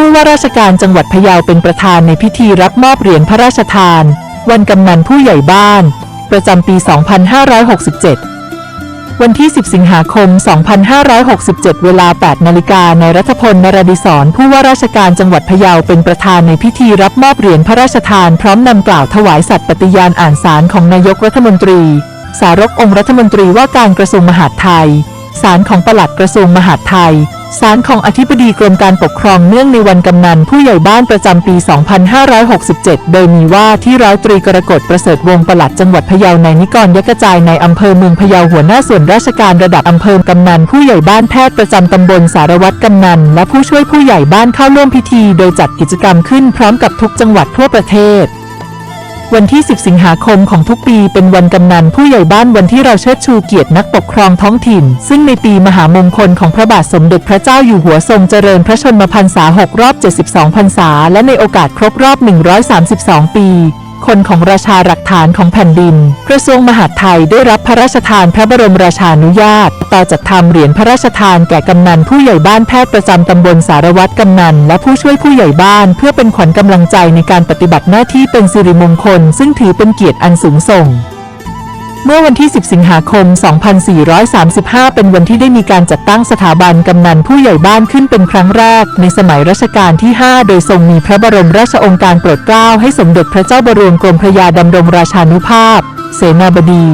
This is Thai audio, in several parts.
ผู้ว่าราชการจังหวัดพะเยาเป็นประธานในพิธีรับมอบเหรียญพระราชทาน วันกำนันผู้ใหญ่บ้าน ประจำปี 2567 วันที่ 10 สิงหาคม 2567 เวลา 8 นาฬิกาในรัฐพลนรดิศรผู้ว่าราชการจังหวัดพะเยาเป็นประธานในพิธีรับมอบเหรียญพระราชทาน พร้อมนำกล่าวถวายสัตย์ปฏิญาณอ่านสารของนายกรัฐมนตรี สารกองค์รัฐมนตรีว่าการกระทรวงมหาดไทย สารของปลัดกระทรวงมหาดไทยสารของอธิบดีกรมการปกครองเนื่องในวันกำนันผู้ใหญ่บ้านประจำปี 2567 โดยมีว่าที่ร้อยตรีกรกฎประเสริฐวงปลัดจังหวัดพะเยาในนิกรยกกระจายในอำเภอเมืองพะเยาหัวหน้าส่วนราชการระดับอำเภอกำนันผู้ใหญ่บ้านแพทย์ประจำตำบลสารวัตรกำนันและผู้ช่วยผู้ใหญ่บ้านเข้าร่วมพิธี โดยจัดกิจกรรมขึ้นพร้อมกับทุกจังหวัดทั่วประเทศ วันที่ 10 สิงหาคมของทุกปีเป็นวันกำนันผู้ใหญ่บ้านวันที่เราเชิดชูเกียรตินักปกครองท้องถิ่น ซึ่งในปีมหามงคลของพระบาทสมเด็จพระเจ้าอยู่หัวทรงเจริญพระชนมพรรษา 6 รอบ 72 พรรษา และในโอกาสครบรอบ 132 ปี คนของราชาหลักฐานของแผ่นดิน กระทรวงมหาดไทยได้รับพระราชทานพระบรมราชานุญาต ต่อจัดทำเหรียญพระราชทานแก่กำนันผู้ใหญ่บ้านแพทย์ประจำตำบลสารวัตรกำนัน และผู้ช่วยผู้ใหญ่บ้าน เพื่อเป็นขวัญกำลังใจในการปฏิบัติหน้าที่เป็นสิริมงคล ซึ่งถือเป็นเกียรติอันสูงส่ง เมื่อวันที่ 10 สิงหาคม 2435 เป็นวันที่ได้มีการจัดตั้งสถาบันกำนันผู้ใหญ่บ้านขึ้นเป็นครั้งแรก ในสมัยรัชกาลที่ 5 โดยทรงมีพระบรมราชองค์การโปรดเกล้าให้สมเด็จพระเจ้าบรมกรมพระยาดำรงราชานุภาพ เสนาบดี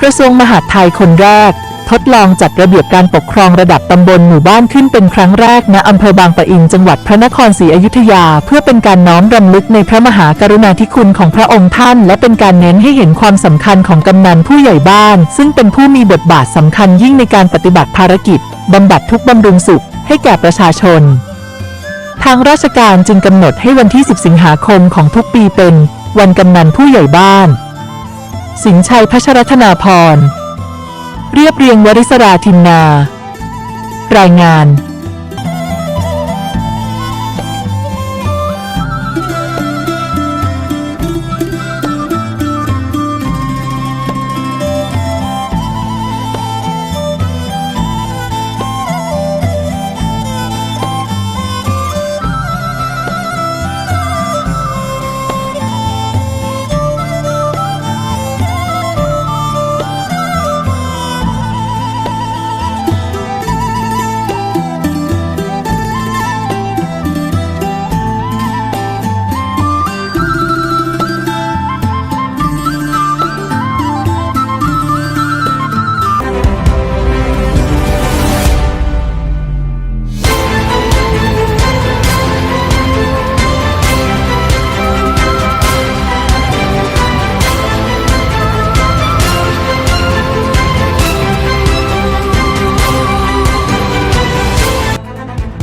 กระทรวงมหาดไทยคนแรก ทดลองจัดระเบียบการปกครองระดับตำบลหมู่บ้านขึ้นเป็นครั้งแรกณอำเภอบางปะอินจังหวัดพระนครศรีอยุธยา เพื่อเป็นการน้อมรำลึกในพระมหากรุณาธิคุณของพระองค์ท่าน และเป็นการเน้นให้เห็นความสำคัญของกำนันผู้ใหญ่บ้าน ซึ่งเป็นผู้มีบทบาทสำคัญยิ่งในการปฏิบัติภารกิจบำบัดทุกบำรุงสุข ให้แก่ประชาชน ทางราชการจึงกำหนดให้วันที่ 10 สิงหาคมของทุกปีเป็น วันกำนันผู้ใหญ่บ้าน สิงชัยพัชรธนาพร เรียบเรียงวริศราทินนา รายงาน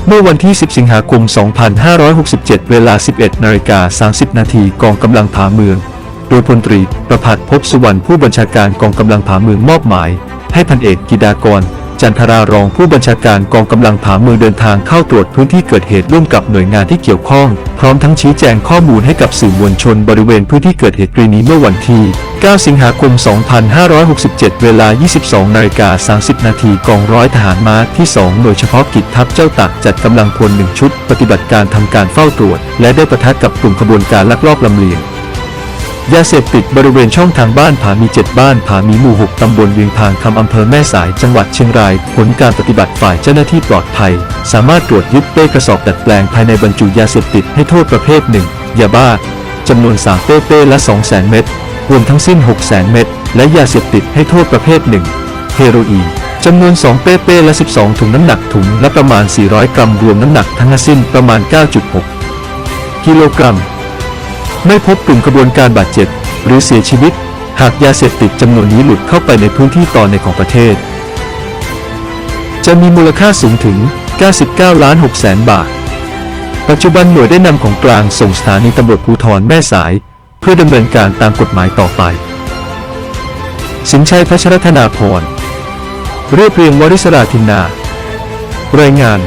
เมื่อวันที่ 10 สิงหาคม 2567 เวลา 11 นาฬิกา 30 นาทีกองกำลังผาเมือง โดยพลตรีประภัสพบสุวรรณผู้บัญชาการกองกำลังผาเมืองมอบหมาย ให้พันเอกกิดากร จันทรารองผู้บัญชาการกองกำลังผาเมืองเดินทางเข้าตรวจพื้นที่เกิดเหตุร่วมกับหน่วยงานที่เกี่ยวข้อง พร้อมทั้งชี้แจงข้อมูลให้กับสื่อมวลชนบริเวณพื้นที่เกิดเหตุกรณีเมื่อวันที่ 9 สิงหาคม 2567 เวลา 22นาฬิกา30 นาทีกองร้อยทหารม้าที่ 2 หน่วยเฉพาะกิจทัพเจ้าตากจัดกำลังพลหนึ่งชุด ปฏิบัติการทำการเฝ้าตรวจ และได้ประทัดกับกลุ่มขบวนการลักลอบลำเลียง ยาเสพติดบริเวณช่องทางบ้านผามี7บ้านผามีหมู่6ตำบลเวียงพางคำอำเภอแม่สายจังหวัดเชียงราย ผลการปฏิบัติฝ่ายเจ้าหน้าที่ปลอดภัย สามารถตรวจยึดเป้กระสอบดัดแปลงภายในบรรจุยาเสพติดให้โทษประเภทหนึ่งยาบ้าจำนวน3เป้เป้ละ2 0 0 0 0เม็ดรวมทั้งสิ้น6 0 0 0 0เม็ดและยาเสพติดให้โทษประเภทหนึ่งเฮโรอีนจำนวน 2 เป้เป้ละ 12 ถุงน้ำหนักถุงและประมาณ 400 กรัมรวมน้ำหนักทั้งสิ้นประมาณ 9.6 กิโลกรัม ไม่พบกลุ่มกระบวนการบาดเจ็บ หรือเสียชีวิต หากยาเสพติดจำนวนนี้หลุดเข้าไปในพื้นที่ตอนในของประเทศ จะมีมูลค่าสูงถึง 99 ล้าน6แสนบาท ปัจจุบันหน่วยได้นำของกลางส่งสถานีตำรวจภูธรแม่สาย เพื่อดำเนินการตามกฎหมายต่อไป สินชัยพัชรธนาพรเรียบเรียงวริศราทินนา รายงาน